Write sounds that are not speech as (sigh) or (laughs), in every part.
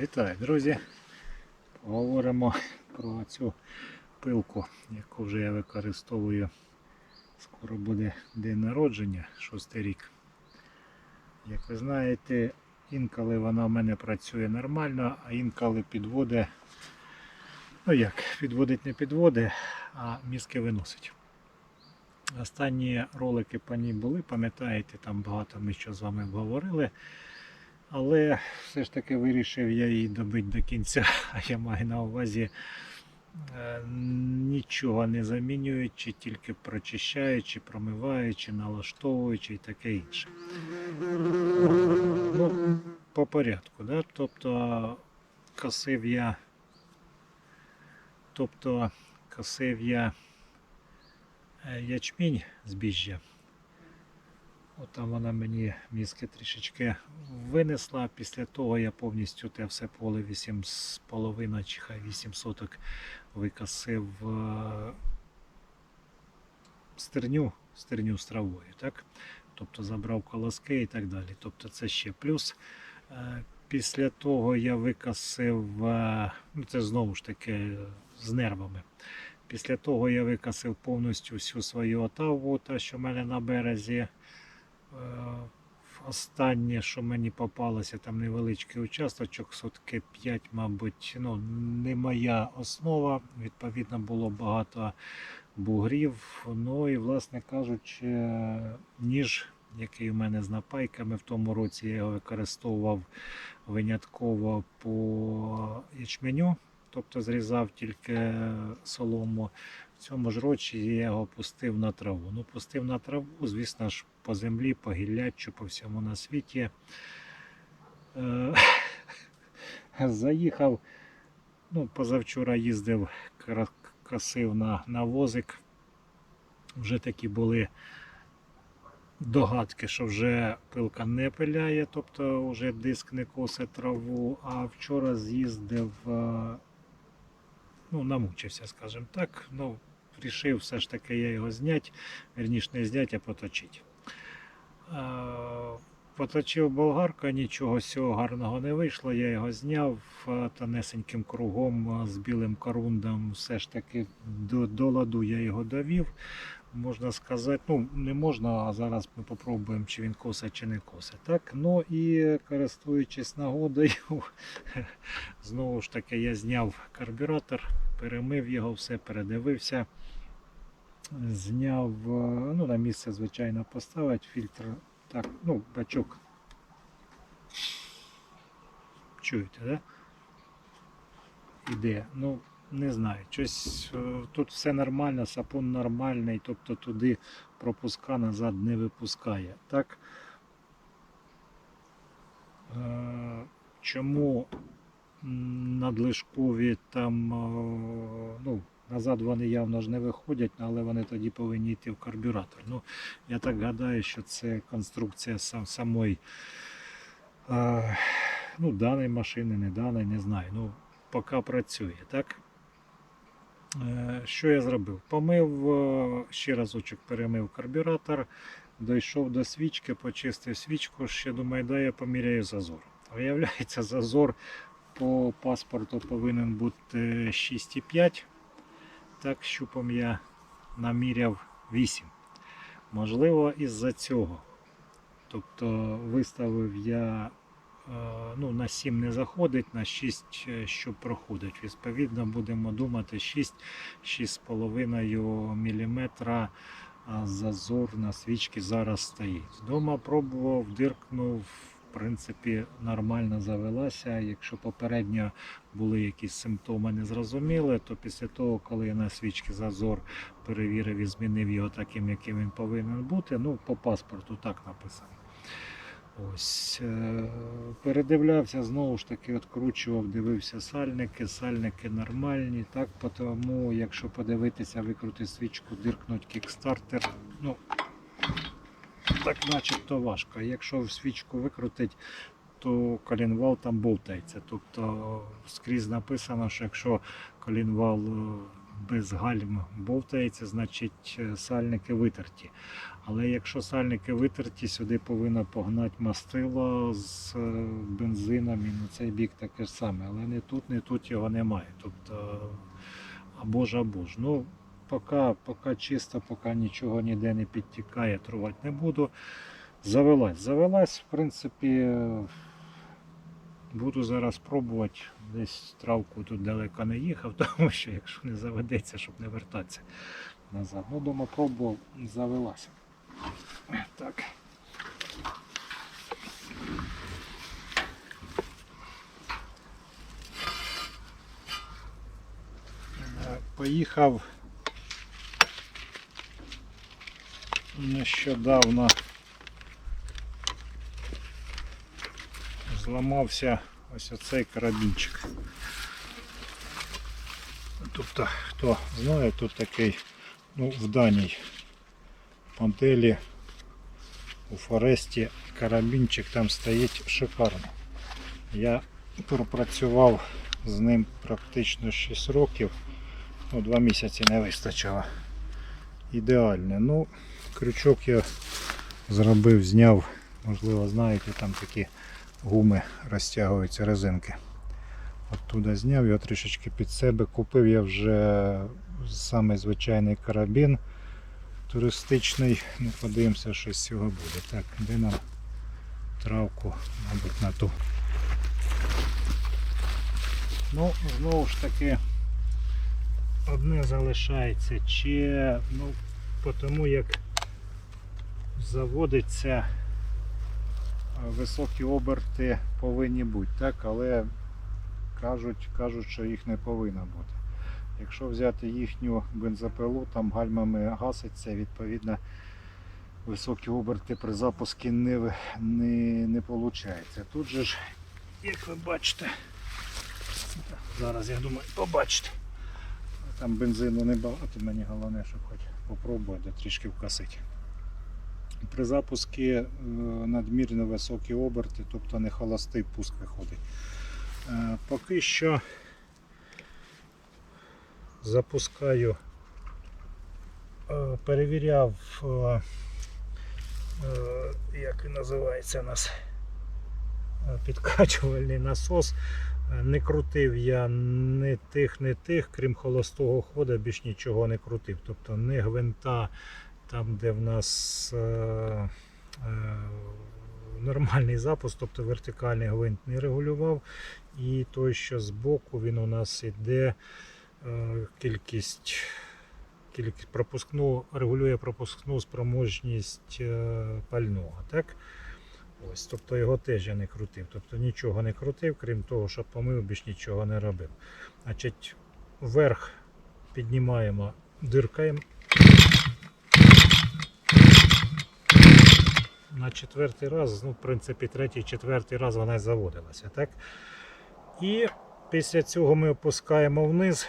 Вітаю, друзі! Поговоримо про цю пилку, яку вже я використовую. Скоро буде день народження, шостий рік. Як ви знаєте, інколи вона в мене працює нормально, а інколи підводить, ну як, підводить не підводить, а мізки виносить. Останні ролики по ній були, пам'ятаєте, там багато ми що з вами говорили. Але все ж таки вирішив я її добити до кінця, а я маю на увазі е, нічого не замінюючи, тільки прочищаючи, промиваючи, налаштовуючи і таке інше. Ну, по порядку, да? тобто косив я, тобто косив я е, ячмінь збіжжя. От вона мені мізки трішечки винесла. Після того я повністю те все поле 8,5 чи хай 8 соток викосив е, стерню, стерню з травою. Так? Тобто забрав колоски і так далі. Тобто це ще плюс. Е, Після того я викосив, е, ну це знову ж таки з нервами. Після того я викосив повністю всю свою отаву, та що в мене на березі. Е, Останнє, що мені попалося, там невеличкий участочок, сотки 5, мабуть, ну, не моя основа. Відповідно, було багато бугрів. Ну і, власне кажучи, ніж, який у мене з напайками, в тому році я його використовував винятково по ячменю, тобто зрізав тільки солому. В цьому ж році я його пустив на траву. Ну, пустив на траву, звісно ж, по землі, по гілляччю, по всьому на світі. Е, Заїхав, ну, позавчора їздив, кра- косив на, на возик. Вже такі були догадки, що вже пилка не пиляє, тобто вже диск не косить траву. А вчора з'їздив, е, ну, намучився, скажімо так. Ну, Рішив все ж таки я його зняти, верніше не зняти, а поточити. Е, Поточив болгарка, нічого з цього гарного не вийшло. Я його зняв е, тонесеньким кругом е, з білим корундом. Все ж таки до, до ладу я його довів. Можна сказати, ну не можна, а зараз ми попробуємо, чи він косить, чи не косить. Так? Ну і користуючись нагодою, (laughs) знову ж таки я зняв карбюратор, перемив його, все передивився. Зняв, е, ну, на місце, звичайно, поставити фільтр. Так, ну, бачок. Чуєте, да? Іде. Ну, не знаю. Щось е, тут все нормально, сапун нормальний, тобто туди пропуска назад не випускає. Так? Е, Чому надлишкові там, ну, назад вони явно ж не виходять, але вони тоді повинні йти в карбюратор. Ну, я так гадаю, що це конструкція сам, самої е, ну, даної машини, не даної, не знаю. Ну, поки працює, так? Е, Що я зробив? Помив, е, ще разочок перемив карбюратор, дійшов до свічки, почистив свічку, ще думаю, да я поміряю зазор. Виявляється, зазор по паспорту повинен бути 6,5. Так, щупом я наміряв 8. Можливо, із-за цього. Тобто виставив я е, ну, на 7 не заходить, на 6 е, що проходить. Відповідно, будемо думати 6 6,5 мм зазор на свічки зараз стоїть. Дома пробував, диркнув. В принципі, нормально завелася. Якщо попередньо були якісь симптоми незрозуміли, то після того, коли я на свічки зазор перевірив і змінив його таким, яким він повинен бути, ну, по паспорту так написано. Ось, е, передивлявся, знову ж таки, відкручував, дивився сальники, сальники нормальні, так, тому, якщо подивитися, викрути свічку, диркнуть кікстартер, ну, так начебто важко. Якщо свічку викрутить, то колінвал там болтається. Тобто скрізь написано, що якщо колінвал е, без гальм бовтається, значить е, сальники витерті. Але якщо сальники витерті, сюди повинно погнати мастило з е, бензином і на цей бік таке ж саме. Але не тут, не тут його немає. Тобто або ж або ж. Ну, поки, поки чисто, поки нічого ніде не підтікає, трувати не буду. Завелась. Завелась, в принципі, буду зараз пробувати. Десь травку тут далеко не їхав, (laughs) тому що якщо не заведеться, щоб не вертатися назад. Ну, дома пробував, завелася. Так. Поїхав нещодавно зламався ось оцей карабінчик. Тобто, хто знає, тут такий ну, в даній моделі у Форесті карабінчик там стоїть шикарно. Я пропрацював з ним практично 6 років, ну 2 місяці не вистачило. Ідеальне. Ну, крючок я зробив, зняв, можливо, знаєте, там такі гуми розтягуються, резинки. Оттуда зняв його трішечки під себе. Купив я вже самий звичайний карабін туристичний. Ну, подивимося, що з цього буде. Так, де нам травку, мабуть, на ту. Ну, знову ж таки, одне залишається. Чи, ну, тому як заводиться високі оберти повинні бути, так, але кажуть, кажуть, що їх не повинно бути. Якщо взяти їхню бензопилу, там гальмами гаситься, відповідно високі оберти при запуску не, не, не виходить. Тут же ж, як ви бачите, зараз я думаю, побачите. Там бензину небагато, мені головне, щоб хоч попробувати трішки вкасити. При запуску е, надмірно високі оберти, тобто не холостий пуск виходить. Е, Поки що запускаю, е, перевіряв, як він називається у нас підкачувальний насос. Не крутив я ні тих, ні тих, крім холостого хода, більш нічого не крутив. Тобто не гвинта там, де в нас е, е, нормальний запуск, тобто вертикальний гвинт не регулював. І той, що збоку, він у нас іде е, кількість, кількість пропускну, регулює пропускну спроможність пального. Так? Ось, тобто його теж я не крутив. Тобто нічого не крутив, крім того, що помив, більш нічого не робив. Значить, вверх піднімаємо, диркаємо. На четвертий раз, ну, в принципі, третій, четвертий раз вона заводилася. Так? І після цього ми опускаємо вниз.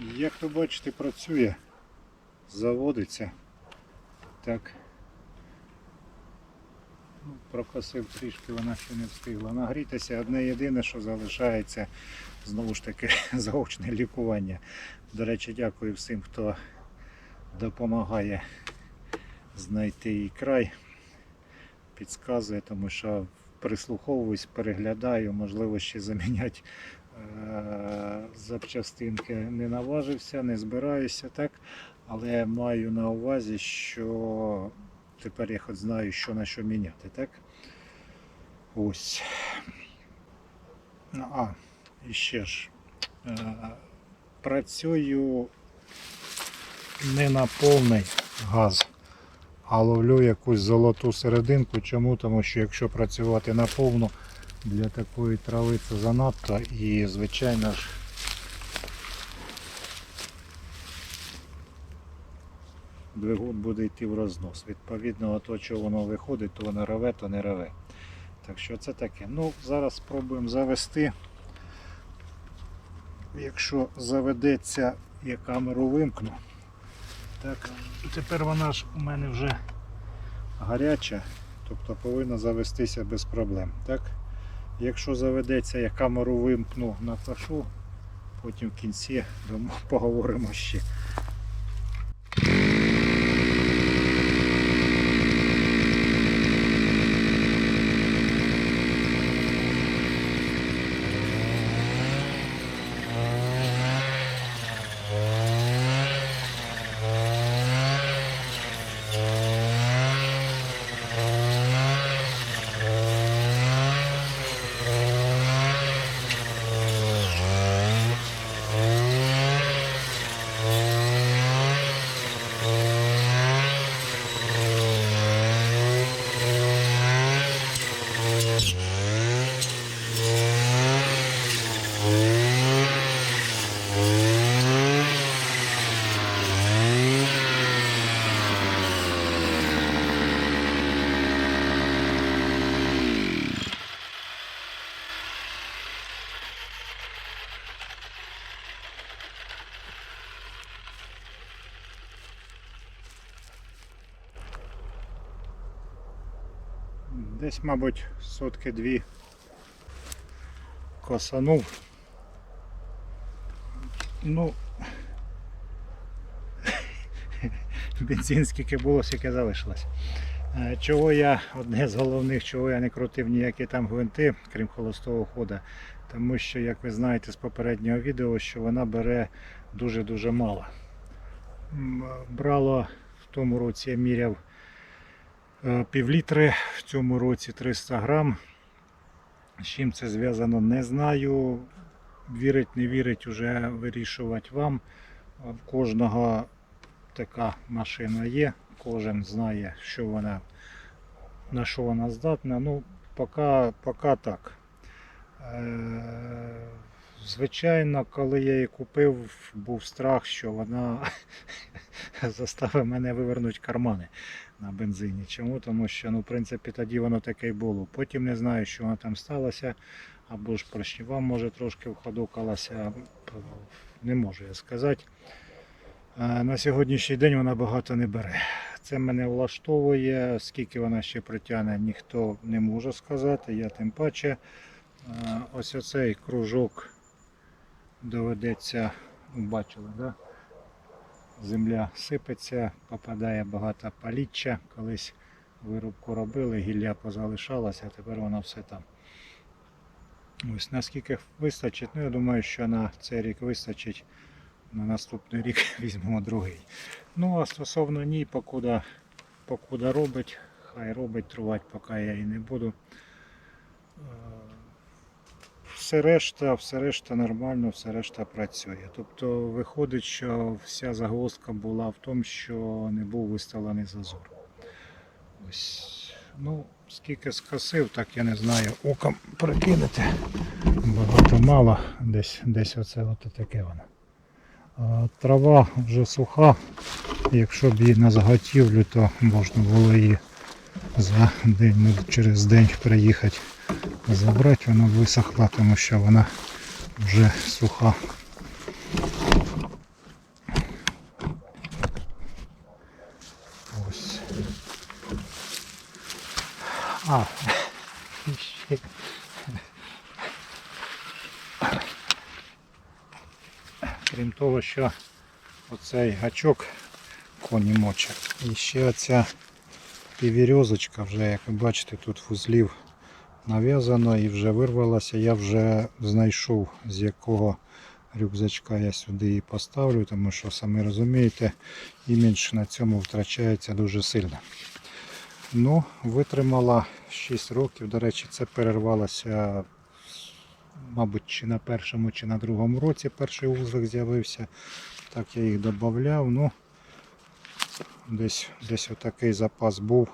Як ви бачите, працює, заводиться. Так. Ну, прокосив трішки, вона ще не встигла нагрітися. Одне єдине, що залишається, знову ж таки, (laughs) заочне лікування. До речі, дякую всім, хто допомагає знайти її край, підказує, тому що прислуховуюсь, переглядаю, можливо, ще заміняти запчастинки не наважився, не збираюся, так? але маю на увазі, що тепер я хоч знаю, що на що міняти, так? Ось. Ну, А, і ще ж. Е, працюю не на повний газ, а ловлю якусь золоту серединку. Чому? Тому що якщо працювати на повну, для такої трави це занадто і, звичайно ж, двигун буде йти в рознос. Відповідно, то, що воно виходить, то воно реве, то не реве. Так що це таке. Ну, зараз спробуємо завести. Якщо заведеться, я камеру вимкну. Так, тепер вона ж у мене вже гаряча, тобто повинна завестися без проблем. Так? Якщо заведеться, я камеру вимкну на фашу, потім в кінці (laughs) поговоримо ще. Десь, мабуть, сотки дві косанув. Ну, (laughs) бензин скільки було, скільки залишилось. Е, Чого я, одне з головних, чого я не крутив ніякі там гвинти, крім холостого хода, тому що, як ви знаєте з попереднього відео, що вона бере дуже-дуже мало. Брало в тому році я міряв е, півлітри, цьому році 300 грам. З чим це зв'язано, не знаю. Вірить, не вірить, уже вирішувати вам. В кожного така машина є, кожен знає, що вона, на що вона здатна. Ну, поки, поки так. Е, Звичайно, коли я її купив, був страх, що вона (laughs) заставить мене вивернути кармани на бензині. Чому? Тому що, ну, в принципі, тоді воно таке й було. Потім не знаю, що воно там сталося, або ж поршнева може трошки входукалася, не можу я сказати. Е, На сьогоднішній день вона багато не бере. Це мене влаштовує, скільки вона ще притягне, ніхто не може сказати. Я тим паче. Е, Ось оцей кружок доведеться, ну, бачили, да? Земля сипеться, попадає багато паліччя. Колись вирубку робили, гілля позалишалася, а тепер воно все там. Ось наскільки вистачить, ну я думаю, що на цей рік вистачить. На наступний рік (laughs) візьмемо другий. Ну а стосовно ній, покуда, покуда робить, хай робить, трувати, поки я і не буду. Все решта, все решта нормально, все решта працює. Тобто виходить, що вся загвоздка була в тому, що не був виставлений зазор. Ось. Ну, скільки скосив, так я не знаю. Оком прикинути. Багато мало. Десь, десь оце от таке воно. Трава вже суха. Якщо б її на заготівлю, то можна було її за день, ну, через день приїхати забрати, вона висохла, тому що вона вже суха. Ось. А, ще. Крім того, що оцей гачок коні моче. І ще оця півірьозочка вже, як ви бачите, тут вузлів нав'язано і вже вирвалася. Я вже знайшов з якого рюкзачка я сюди її поставлю, тому що самі розумієте, імідж на цьому втрачається дуже сильно. Ну, витримала 6 років. До речі, це перервалося, мабуть, чи на першому, чи на другому році перший вузлик з'явився. Так я їх додавав. Ну, десь, десь отакий запас був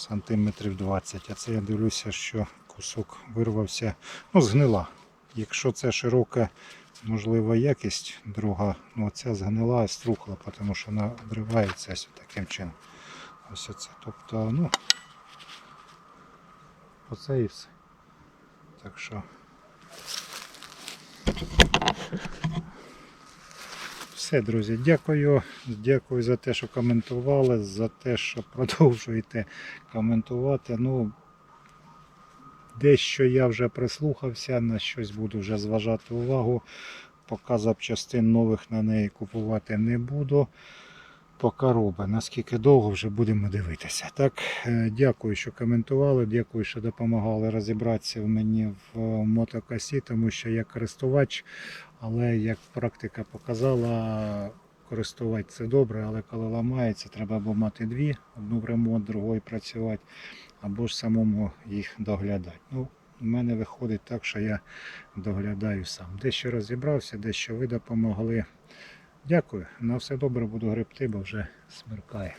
сантиметрів 20. А це я дивлюся, що кусок вирвався. Ну, згнила. Якщо це широка, можливо, якість друга, ну ця згнила і струхла, тому що вона обривається ось таким чином. Ось оце. Тобто, ну, оце і все. Так що. Все, друзі, дякую. Дякую за те, що коментували, за те, що (laughs) продовжуєте коментувати. Ну, дещо я вже прислухався, на щось буду вже зважати увагу. Поки запчастин нових на неї купувати не буду. Поки робить. Наскільки довго вже будемо дивитися. Так, е, дякую, що коментували, дякую, що допомагали розібратися в мені в мотокосі, тому що я користувач, але як практика показала, користувати це добре, але коли ламається, треба або мати дві, одну в ремонт, другою працювати, або ж самому їх доглядати. Ну, у мене виходить так, що я доглядаю сам. Дещо розібрався, дещо ви допомогли. Дякую. На все добре буду гребти, бо вже смеркає.